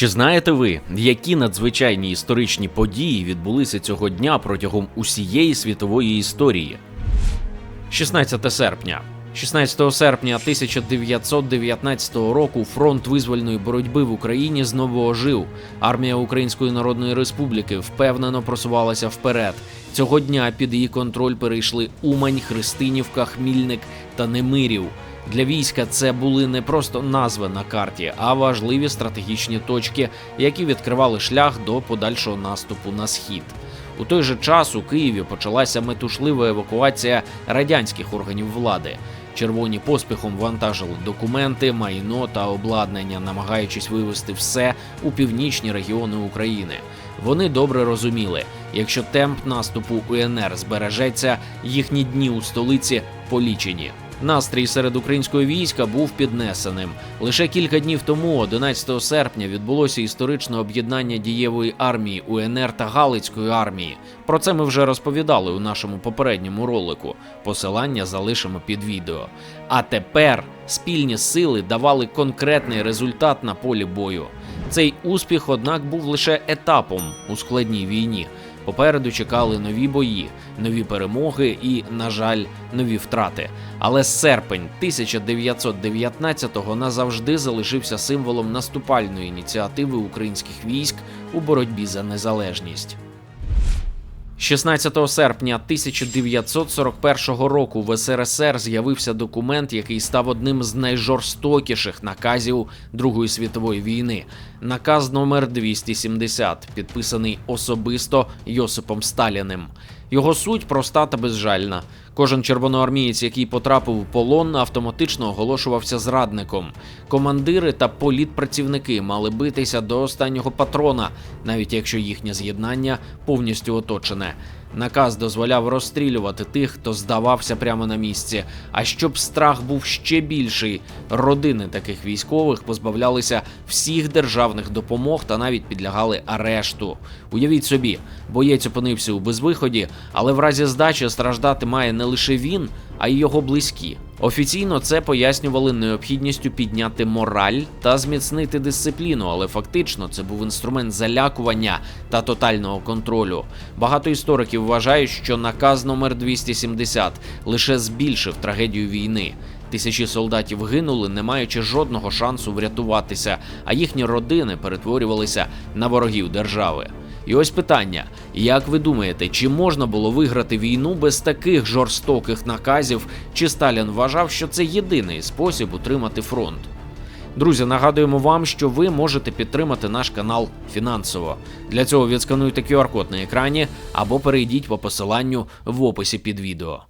Чи знаєте ви, які надзвичайні історичні події відбулися цього дня протягом усієї світової історії? 16 серпня. 16 серпня 1919 року фронт визвольної боротьби в Україні знову ожив. Армія Української Народної Республіки впевнено просувалася вперед. Цього дня під її контроль перейшли Умань, Христинівка, Хмільник та Немирів. Для війська це були не просто назви на карті, а важливі стратегічні точки, які відкривали шлях до подальшого наступу на схід. У той же час у Києві почалася метушлива евакуація радянських органів влади. Червоні поспіхом вантажили документи, майно та обладнання, намагаючись вивести все у північні регіони України. Вони добре розуміли, якщо темп наступу УНР збережеться, їхні дні у столиці полічені. Настрій серед українського війська був піднесеним. Лише кілька днів тому, 11 серпня, відбулося історичне об'єднання дієвої армії УНР та Галицької армії. Про це ми вже розповідали у нашому попередньому ролику. Посилання залишимо під відео. А тепер спільні сили давали конкретний результат на полі бою. Цей успіх, однак, був лише етапом у складній війні. Попереду чекали нові бої, нові перемоги і, на жаль, нові втрати. Але серпень 1919-го назавжди залишився символом наступальної ініціативи українських військ у боротьбі за незалежність. 16 серпня 1941 року в СРСР з'явився документ, який став одним з найжорстокіших наказів Другої світової війни. Наказ номер 270, підписаний особисто Йосипом Сталіним. Його суть проста та безжальна. Кожен червоноармієць, який потрапив у полон, автоматично оголошувався зрадником. Командири та політпрацівники мали битися до останнього патрона, навіть якщо їхнє з'єднання повністю оточене. Наказ дозволяв розстрілювати тих, хто здавався прямо на місці. А щоб страх був ще більший, родини таких військових позбавлялися всіх державних допомог та навіть підлягали арешту. Уявіть собі, боєць опинився у безвиході, але в разі здачі страждати має не лише він, а й його близькі. Офіційно це пояснювали необхідністю підняти мораль та зміцнити дисципліну, але фактично це був інструмент залякування та тотального контролю. Багато істориків вважають, що наказ номер 270 лише збільшив трагедію війни. Тисячі солдатів гинули, не маючи жодного шансу врятуватися, а їхні родини перетворювалися на ворогів держави. І ось питання: як ви думаєте, чи можна було виграти війну без таких жорстоких наказів? Чи Сталін вважав, що це єдиний спосіб утримати фронт? Друзі, нагадуємо вам, що ви можете підтримати наш канал фінансово. Для цього відскануйте QR-код на екрані або перейдіть по посиланню в описі під відео.